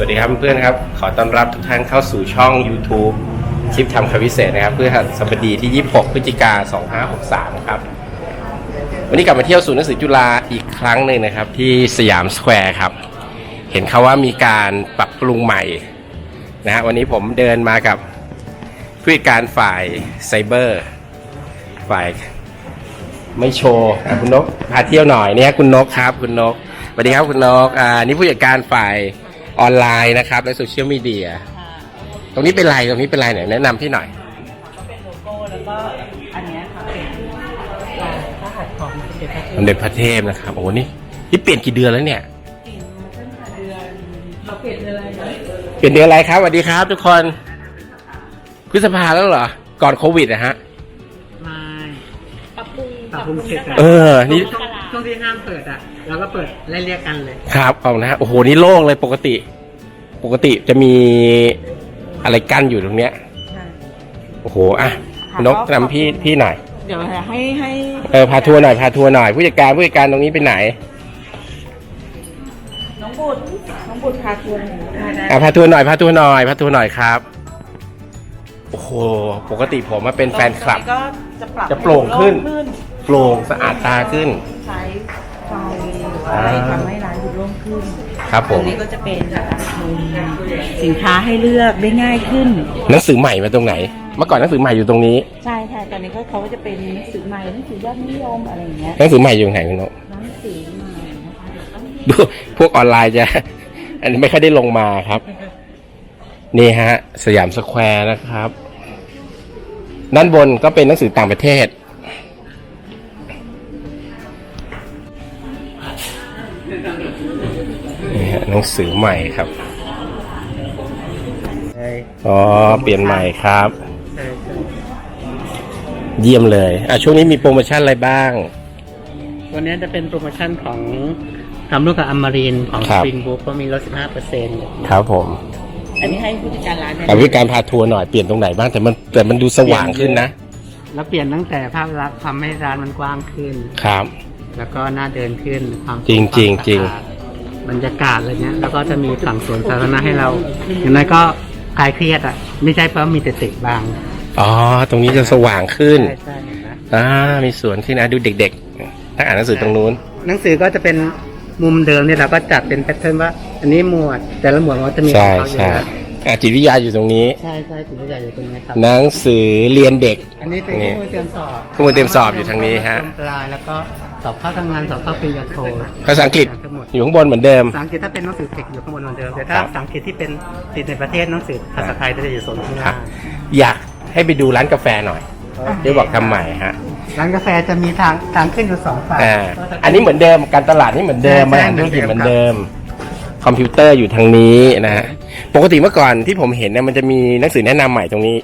วัสดีครับเพื่อนๆครับ ขอต้อนรับทุกท่านเข้าสู่ช่อง YouTube คลิปทำคำพิเศษนะครับ เพื่อสัปดีที่ 26 พฤศจิกา2563 ครับ วันนี้กลับมาเที่ยวศูนย์หนังสือจุฬาอีกครั้งหนึ่งนะครับ ที่สยามสแควร์ครับ เห็นเขาว่ามีการปรับปรุงใหม่นะฮะวันนี้ผมเดินมากับผู้จัดการฝ่ายไซเบอร์ฝ่ายไม่โชว์อะคุณนกพาเที่ยวหน่อยเนี่ยคุณนกครับ คุณนกสวัสดีครับคุณนกอ่านี่ผู้จัดการฝ่าย ออนไลน์นะครับ และโซเชียลมีเดียตรงนี้เป็นไรตรงนี้เป็นไรไหนแนะนำพี่หน่อย ก็เป็นโลโก้แล้วก็อันเนี้ยค่ะเป็นลายพระหัตถ์ของสมเด็จพระเทสมเด็จพระเทพนะครับ โอ้โหนี่นี่เปลี่ยนกี่เดือนแล้วเนี่ยปีมาตั้งแต่เดือนเราเปลี่ยนเดือนอะไรนะเปลี่ยนเดือนอะไรครับสวัสดีครับ ทุกคนพฤษภาแล้วเหรอ ก่อนโควิดนะฮะไม่ปรับปรุงปรับปรุงเสร็จแล้ว เออ นี่ช่วง ช่วงที่ห้ามเปิดอะเราก็เปิดไล่เรียกกันเลย ครับเอานะฮะโอ้โหนี่โล่งเลยปกติ ปกติจะมีอะไรกั้นอยู่ตรงเนี้ยใช่โอ้โหอะคุณนกนำพี่พี่หน่อยเดี๋ยวให้ให้เออพาทัวร์หน่อยพาทัวร์หน่อยผู้จัดการผู้จัดการตรงนี้ไปไหนน้องบุตรน้องบุตรพาทัวร์หน่อยได้อะพาทัวร์หน่อยพาทัวร์หน่อยพาทัวร์หน่อยครับโอ้โหปกติผมมาเป็นแฟนคลับตรงก็จะปรับจะโปร่งขึ้น ให้ขึ้น โปร่งสะอาดตาขึ้น ใช้ไฟหรือว่าอะไรทำให้ร้านดูร่มขึ้นครับผตรมงนี้ก็จะเป็นมุมสินค้าให้เลือกได้ง่ายขึ้น หนังสือใหม่มาตรงไหน เมื่อก่อนหนังสือใหม่อยู่ตรงนี้ ใช่ค่ะตอนนี้ก็เขาก็จะเป็นหนังสือใหม่หนังสือยอดนิยมอะไรอย่างเงี้ยหนังสือใหม่อยู่ตรงไหนคุณนกหนังสือใหม่นะคะเดี๋ยวต้องดูพวกออนไลน์จะ อันนี้ไม่ค่อยได้ลงมาครับ นี่ฮะ สยามสแควร์นะครับ ด้านบนก็เป็นหนังสือต่างประเทศ หนังสือใหม่ครับใช่อ๋อเปลี่ยนใหม่ครับใช่ใช่เยี่ยมเลยอะช่วงนี้มีโปรโมชั่นอะไรบ้าง วันนี้จะเป็นโปรโมชั่นของทำร่วมกับอมรินทร์ของครัสบปริงบุ๊กก็มีลด15เปอร์เซ็นต์ครับผม อันนี้ให้ผู้จัดการร้านเนี่ยแต่วิธีการพาทัวร์หน่อยเปลี่ยนตรงไหนบ้างแต่มันแต่มันดูสว่างขึ้นนะ แล้วเปลี่ยนตั้งแต่ภาพลักษณ์ทำให้ร้านมันกว้างขึ้น ครับ แล้วก็น่าเดินขึ้นความจริงความจริงจริงสะอาด บรรยากาศอะไรเงี้ยแล้วก็จะมีฝั่งสวนสาธารณะให้เรา อย่างน้อยก็คลายเครียดอะ ไม่ใช่เพราะมีแต่ตึกบางอ๋อ ตรงนี้จะสว่างขึ้น ใช่ใช่เห็นไหมอ่า มีสวนขึ้นนะดูเด็กๆถ้าอ่านหนังสือตรงนู้น หนังสือก็จะเป็นมุมเดิมเนี่ยเราก็จัดเป็นแพทเทิร์นว่า อันนี้หมวดแต่ละหมวดมันก็จะมีใช่ของเขาอยู่ใช่แล้วอะจิตวิทยาอยู่ตรงนี้ ใช่ใช่ถึงจะใหญ่อยู่ตรงนี้ครับ หนังสือเรียนเด็ก อันนี้เป็นนี่ข้อมูลเตรียมสอบข้อมูลเตรียมสอบอยู่ทางนี้ฮะปลายแล้วก็สอบเข้าทำงานสอบเข้าปริญญาโทภาษาอังกฤษทั้งหมด อยู่ข้างบนเหมือนเดิม ภาษาอังกฤษถ้าเป็นหนังสือเทคอยู่ข้างบนเหมือนเดิมแต่ถ้าครับภาษาอังกฤษที่เป็นติดในประเทศหนังสือภาษาไทยจะอยู่โซนข้างครัล่าบงอยากให้ไปดูร้านกาแฟหน่อยเดี๋ยวบอกทำใหม่ฮะร้านกาแฟจะมีทางทางขึ้นอยู่สองฝั่ง อ่าก็จะป็อันนี้เหมือนเดิมการตลาดนี่เหมือนเดิมใช่มาใช่อ่านธุรกิจเหเหมืมืออนนเดิเดิมมคอมพิวเตอร์อยู่ทางนี้นะฮะปกติเมื่อก่อนที่ผมเห็นเนี่ยมันจะมีหนังสือแนะนำใหม่ตรงนี้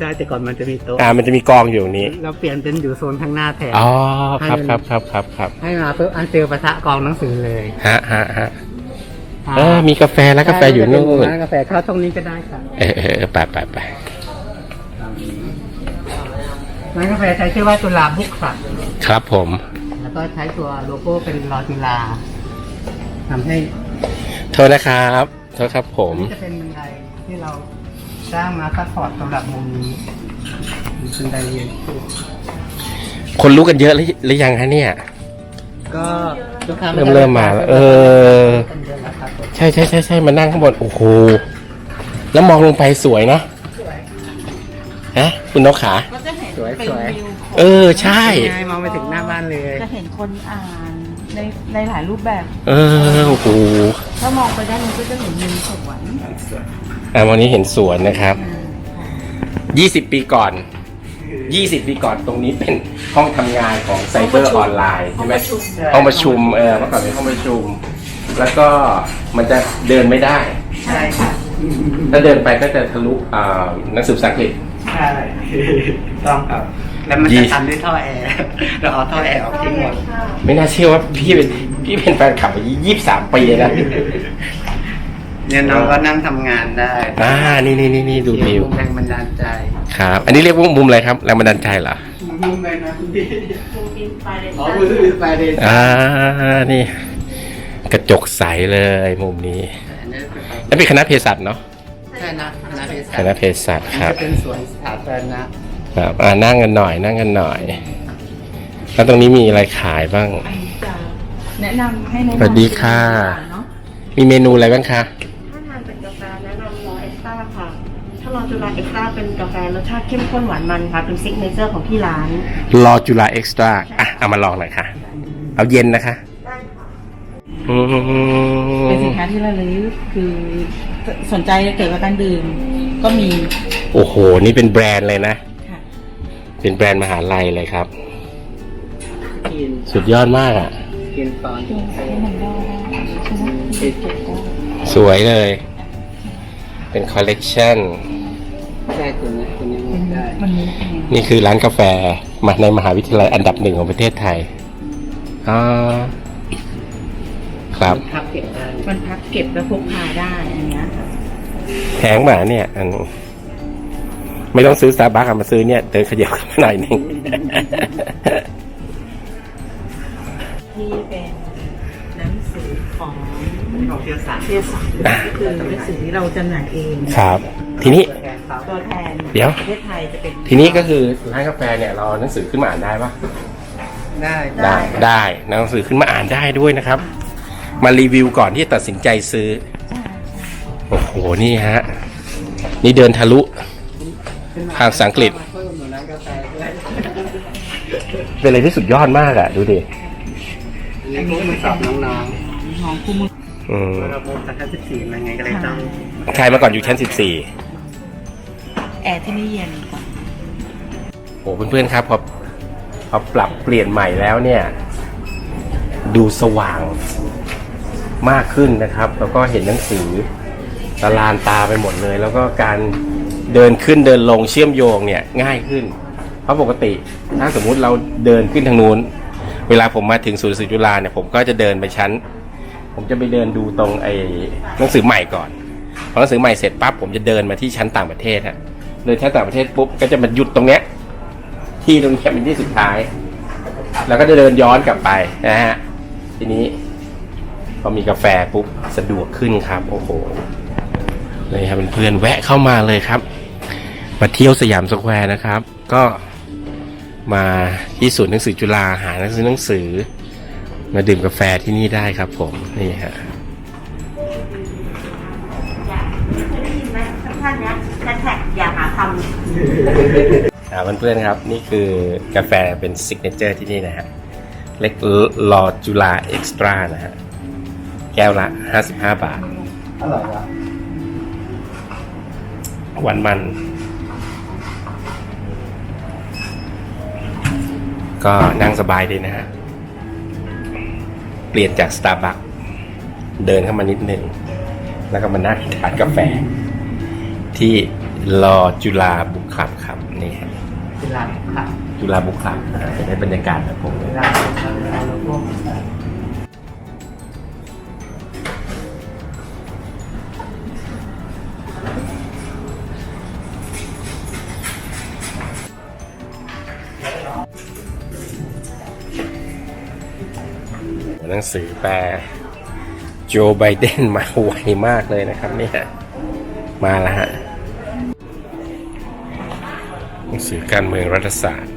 ใช่แต่ก่อนมันจะมีโต๊ะอ่ามันจะมีกองอยู่ตรงนี้เราเปลี่ยนเป็นอยู่โซนข้างหน้าแทนอ๋อครับครับครับครับครับให้มาเพิ่มอันเจอปะทะกองหนังสือเลยฮะฮะฮะเออมีกาแฟแล้วกาแฟอยู่นู่นร้านกาแฟเข้าตรงนี้ก็ได้ค่ะเออเออเออไปไปไปร้านกาแฟใช้ชื่อว่าจุฬาบุกครับครับผม แล้วก็ใช้ตัวโลโก้เป็นรอจุฬาทำให้ โทษนะครับ โทษครับผมนี่จะเป็นบันไดที่เรา สร้างมาซัพพอร์ตสำหรับมุมนี้มีบันไดเรียนขึ้นคนรู้กันเยอะหรือหรือยังฮะเนี่ย ก็ลูกค้าเริ่มเริ่มมาแล้วเออกันเยอะแล้วครับผมใช่ใช่ใช่ใช่มานั่งข้างบนโอ้โหแล้วมองลงไปสวยเนาะฮะคุณนกขา ก็จะเห็นสวยเป็นสวยวิวของเออใช่ ง่ายมองไปถึงหน้าบ้านเลยจะเห็นคนอ่านในในหลายรูปแบบ เออโอ้โหถ้ามองไปด้านนู้นก็จะเห็นมุมสวน อะวันนี้เห็นสวนนะครับยี่สิบปีก่อน ยี่สิบปีก่อนตรงนี้เป็นห้องทำงานของไซเบอร์ออนไลน์ใช่ไหมห้องประชุมเออเมื่อก่อนเป็นห้องประชุม แล้วก็มันจะเดินไม่ได้ ใช่ค่ะ ถ้าเดินไปก็จะทะลุอ่าหนังสือภาษาอังกฤษ ใช่ต้องครับ แล้วมันยี่จะทำด้วยท่อแอร์ เราเอาท่อแอร์ออกทิ้งหมด ไม่น่าเชื่อว่าพี่เป็นพี่เป็นแฟนคลับมายี่สิบสามปีนะ เนี่ยน้องก็นั่งทำงานได้อ่านี่นี่นี่นี่ดูวิวแรงบันดาลใจครับ อันนี้เรียกว่ามุมอะไรครับแรงบันดาลใจเหรอมุมเลยนะคุณพี่มุมอินสไปเรอ๋อชั่นมือถือไปเลยอ่านี่ กระจกใสเลยมุมนี้อันนี้แล้วเป็นคณะเภสัชเนาะใช่นะคณะเภสัคชณะเภสัชครับจะเป็นสวนสาธารณะครับอ่านั่งกันหน่อยนั่งกันหน่อยแล้วตรงนี้มีอะไรขายบ้างอันนี้จะแนะนำให้แนะนำสวัสดีค่ะเนาะมีเมนูอะไรบ้างคะ จุฬาเอ็กซ์ต้าเป็นกาแฟรสชาติเข้มข้นหวานมันค่ะเป็นซิกเนเจอร์ของที่ร้านรอจุฬาเอ็กซ์ตร้าอะเอามาลองหน่อยค่ะ เอาเย็นนะคะอืเป็นสินมค้าที่ระลึกคือสนใจเกี่ยวกับการดื่มก็มีโอ้โห นี่เป็นแบรนด์เลยนะ ค่ะเป็นแบรนด์มหาลัยเลยครับ กินสุดยอดมากอะ กินตอนที่มันได้ใช่ไหมเก็บได้สวยเลย เป็นคอลเลกชัน ใช่ตัวนี้ตัวนี้ได้วันนี้เป็นไงนี่คือร้านกาแฟมาในมหาวิทยาลัยอันดับหนึ่งของประเทศไทยอ่าครับพับเก็บได้มันพักเก็บแล้วพกพาได้อย่างเงี้ยค่ะแพงมาเนี่ย อันไม่ต้องซื้อสตาร์บัคมาซื้อเนี่ยเดินขยับเข้ามาหน่อยหนึงที่เป็นหนังสือของของเทียสารเทียสารก็คือหนังสือที่เราจำหน่ายเองครับ ทีนี้ แทนเขาตัวแทนเดี๋ยว ประเทศไทยจะเป็นทีนี้ก็คือร้านกาแฟเนี่ยเราเอาหนังสือขึ้นมาอ่านได้ปะได้ได้ได้หนังสือขึ้นมาอ่านได้ด้วยนะครับ มารีวิวก่อนที่จะตัดสินใจซื้อโอ้โหนี่ฮะนี่เดินทะลุทางภาษาอังกฤษเพิ่มเหมือนร้านกาแฟด้วยเป็นอะไรที่สุดยอดมากอะดูดิอันนี้พวกมันสอบน้องของคู่มืออืมๆระบบสักสิบสี่มันไงก็เลยต้อง ใครมาก่อนอยู่ชั้น 14 แอร์ที่นี่เย็นกว่าโอ้เพื่อนๆครับพอพอปรับเปลี่ยนใหม่แล้วเนี่ย ดูสว่างมากขึ้นนะครับ แล้วก็เห็นหนังสือตะลานตาไปหมดเลย แล้วก็การเดินขึ้นเดินลงเชื่อมโยงเนี่ยง่ายขึ้น เพราะปกติถ้าสมมุติเราเดินขึ้นทางนู้น เวลาผมมาถึงศูนย์ศิลปจุฬาเนี่ยผมก็จะเดินไปชั้น ผมจะไปเดินดูตรงไอ้หนังสือใหม่ก่อนพอหนังสือใหม่เสร็จปั๊บผมจะเดินมาที่ชั้นต่างประเทศฮะ เดินชั้นต่างประเทศปุ๊บก็จะมาหยุดตรงเนี้ย ที่ตรงนี้เป็นที่สุดท้าย แล้วก็จะเดินย้อนกลับไปนะฮะ ทีนี้ พอมีกาแฟปุ๊บสะดวกขึ้นครับ โอ้โหเลยครับเพื่อนแวะเข้ามาเลยครับ มาเที่ยวสยามสแควร์นะครับ ก็มาที่ศูนย์หนังสือจุฬาหาหนังสือหนังสือ มาดื่มกาแฟที่นี่ได้ครับผม นี่ฮะเคยได้ยินไหมท่านเนี้ย แท็กอย่าหาทอ่าเพื่อนๆครับ นี่คือกาแฟเป็นซิกเนเจอร์ที่นี่นะฮะ เล็กลอจุฬาเอ็กซ์ตร้านะฮะ แก้วละ 55 บาท อร่อยว่ะหวานมัน ก็นั่งสบายดีนะฮะ เปลี่ยนจาก Starbucks เดินเข้ามานิดนึง แล้วก็มานั่งทานกาแฟ ที่รอจุฬาบุกคลับครับนี่ฮะเวลาค่ะจุฬาบุกคลับนะฮะจะได้บรรยากาศแบบผมเวลาเวลาเราพวกหนังสือแปลโจไบเดนมาไวมากเลยนะครับเนี่ยมาแล้วฮะ สือการเมืองรัฐศาสตร์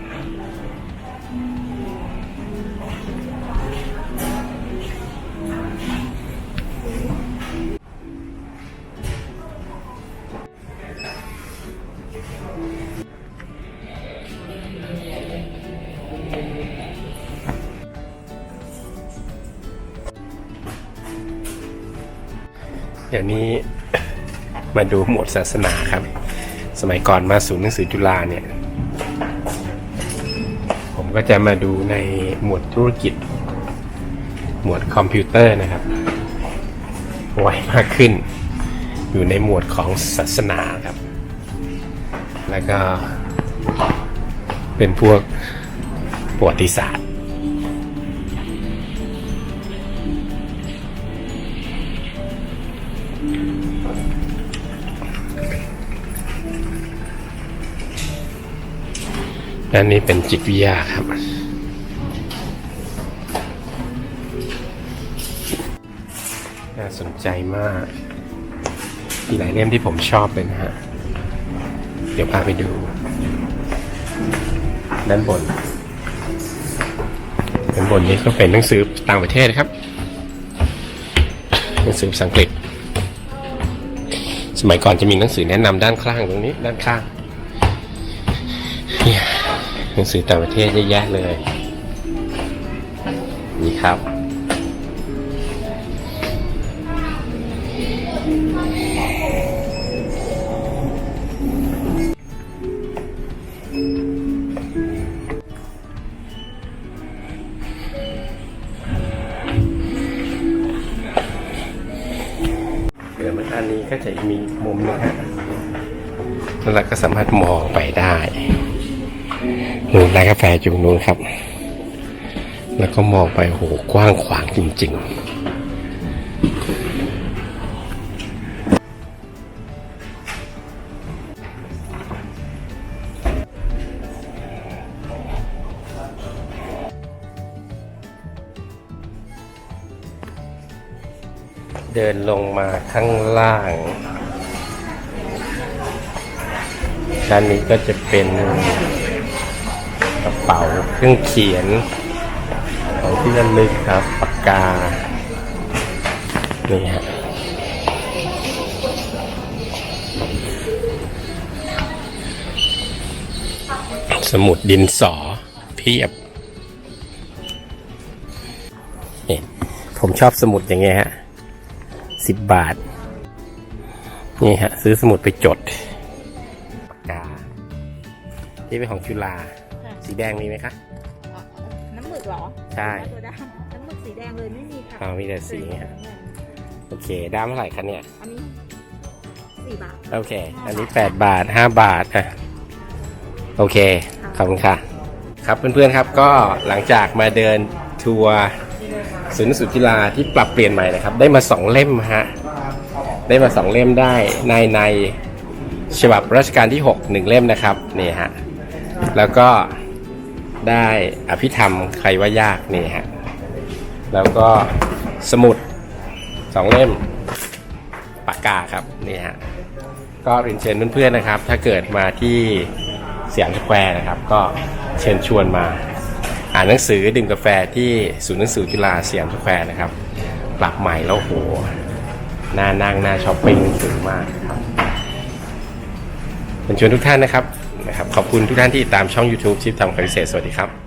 เดี๋ยวนี้มาดูหมวดศาสนาครับ สมัยก่อนมาศูนย์หนังสือจุฬาเนี่ย ก็จะมาดูในหมวดธุรกิจ หมวดคอมพิวเตอร์นะครับ ไวมากขึ้น อยู่ในหมวดของศาสนาครับ แล้วก็เป็นพวกประวัติศาสตร์ และนี่เป็นจิตวิทยาครับน่าสนใจมาก มีหลายเล่มที่ผมชอบเลยนะฮะ เดี๋ยวพาไปดู ด้านบน ด้านบนนี้ก็เป็นหนังสือต่างประเทศนะครับ หนังสือภาษาอังกฤษ สมัยก่อนจะมีหนังสือแนะนำด้านข้างตรงนี้ ด้านข้าง เนี่ย หนังสือต่างประเทศเยอะแยะเลย นี่ครับ เดี๋ยวมันอันนี้ก็จะมีมุมนะฮะแล้วเราก็สามารถมองไปได้ นู่นร้านกาแฟอยู่นู้นครับ แล้วก็มองไปโหกว้างขวางจริง ๆ เดินลงมาข้างล่างด้านนี้ก็จะเป็น กระเป๋าเครื่องเขียนของที่ระลึกครับปากกา นี่ฮะสมุดดินสอเพียบนี่ผมชอบสมุดอย่างเงี้ยฮะสิบบาท นี่ฮะ ซื้อสมุดไปจดปากกา ที่เป็นของจุฬา สีแดงมีไหมคะ น้ำหมึกเหรอใช่ ตัวดำน้ำหมึกสีแดงเลยไม่มีค่ะอ๋อมีแต่สีฮะโอเคด้ามเท่าไหร่คะเนี่ย อันนี้สี่บาท โอเค อันนี้ 8 บาท 5 บาทอะโอเค ขอบคุณค่ะ ครับเพื่อนๆครับก็หลังจากมาเดินทัวร์ศูนย์สุกีฬาที่ปรับเปลี่ยนใหม่นะครับ ได้มา 2 เล่มฮะ ได้มา 2 เล่มได้ในในฉบับรัชกาลที่ 6 1 เล่มนะครับ นี่ฮะ แล้วก็ ได้อภิธรรมใครว่ายากนี่ฮะแล้วก็สมุด2เล่มปากกาครับนี่ฮะก็เรียนเชิญเพื่อนๆนะครับ ถ้าเกิดมาที่เสยามสแควร์นะครับ ก็เชิญชวนมา อ่านหนังสือดื่มกาแฟที่ศูนย์หนังสือจุฬาเสยามสแควร์นะครับปรับใหม่แล้วโหน่านั่งน่าช้อปปิ้งถึงมากครับเชิญชวนทุกท่านนะครับ นะครับขอบคุณทุกท่านที่ติดตามช่อง YouTube ชิปทำการพิเศษสวัสดีครับ